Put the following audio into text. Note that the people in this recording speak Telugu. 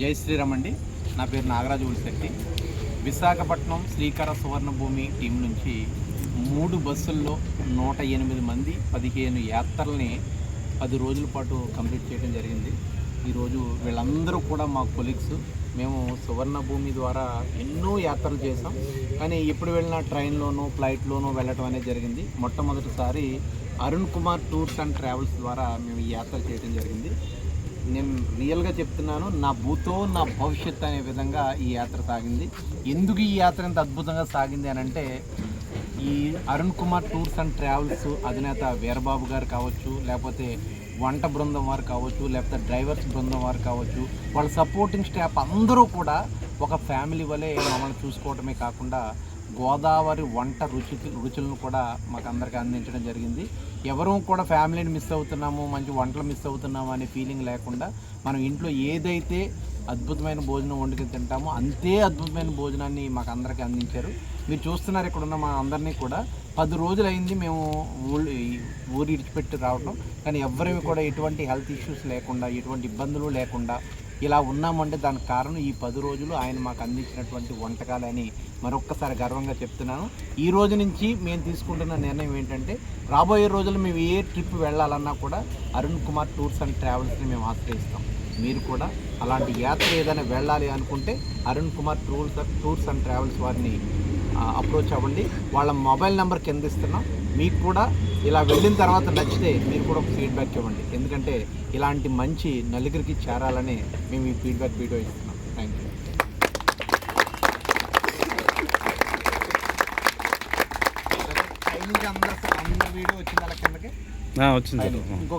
జై శ్రీరామ్ అండి నా పేరు నాగరాజు ఉలిశెట్టి. విశాఖపట్నం శ్రీకర సువర్ణ భూమి టీం నుంచి మూడు బస్సుల్లో నూట ఎనిమిది మంది పదిహేను యాత్రల్ని పది రోజుల పాటు కంప్లీట్ చేయడం జరిగింది. ఈరోజు వీళ్ళందరూ కూడా మా కొలీగ్స్. మేము సువర్ణ భూమి ద్వారా ఎన్నో యాత్రలు చేసాం కానీ ఎప్పుడు వెళ్ళినా ట్రైన్లోనూ ఫ్లైట్లోనూ వెళ్ళటం అనేది జరిగింది. మొట్టమొదటిసారి Arun Kumar tours and travels ద్వారా మేము ఈ యాత్ర చేయడం జరిగింది. నేను రియల్గా చెప్తున్నాను నా భూతో నా భవిష్యత్ అనే విధంగా ఈ యాత్ర సాగింది. ఎందుకు ఈ యాత్ర ఇంత అద్భుతంగా సాగింది అని అంటే ఈ Arun Kumar tours and travels అధినేత వీరబాబు గారు కావచ్చు లేకపోతే వంట బృందం వారు కావచ్చు లేకపోతే డ్రైవర్స్ బృందం వారు కావచ్చు వాళ్ళ సపోర్టింగ్ స్టాఫ్ అందరూ కూడా ఒక ఫ్యామిలీ వలె మమ్మల్ని చూసుకోవటమే కాకుండా గోదావరి వంట రుచి రుచులను కూడా మాకు అందరికీ అందించడం జరిగింది. ఎవరూ కూడా ఫ్యామిలీని మిస్ అవుతున్నాము మంచి వంటలు మిస్ అవుతున్నాము అనే ఫీలింగ్ లేకుండా మనం ఇంట్లో ఏదైతే అద్భుతమైన భోజనం వండుకొని తింటామో అంతే అద్భుతమైన భోజనాన్ని మాకు అందరికీ అందించారు. మీరు చూస్తున్నారు ఇక్కడ ఉన్న మా అందరినీ కూడా. పది రోజులైంది మేము ఊళ్ళు ఊరు ఇడిచిపెట్టి రావటం. కానీ ఎవరివి కూడా ఎటువంటి హెల్త్ ఇష్యూస్ లేకుండా ఎటువంటి ఇబ్బందులు లేకుండా ఇలా ఉన్నామంటే దానికి కారణం ఈ పది రోజులు ఆయన మాకు అందించినటువంటి వంటకాలని మరొక్కసారి గర్వంగా చెప్తున్నాను. ఈ రోజు నుంచి మేము తీసుకుంటున్న నిర్ణయం ఏంటంటే రాబోయే రోజుల్లో మేము ఏ ట్రిప్ వెళ్ళాలన్నా కూడా అరుణ్ కుమార్ టూర్స్ అండ్ ట్రావెల్స్ని మేము ఆశ్రయిస్తాం. మీరు కూడా అలాంటి యాత్ర ఏదైనా వెళ్ళాలి అనుకుంటే Arun Kumar tours tours and travels వారిని అప్రోచ్ అవ్వండి. వాళ్ళ మొబైల్ నెంబర్ కింద ఇస్తున్నాం. మీకు కూడా ఇలా వెళ్ళిన తర్వాత నచ్చితే మీరు కూడా ఒక ఫీడ్బ్యాక్ ఇవ్వండి. ఎందుకంటే ఇలాంటి మంచి నలుగురికి చేరాలని మేము ఈ ఫీడ్బ్యాక్ వీడియో ఇస్తున్నాం. థ్యాంక్ యూ అందరూ అందరి వీడియో వచ్చింది అలా కిందకి? వచ్చింది.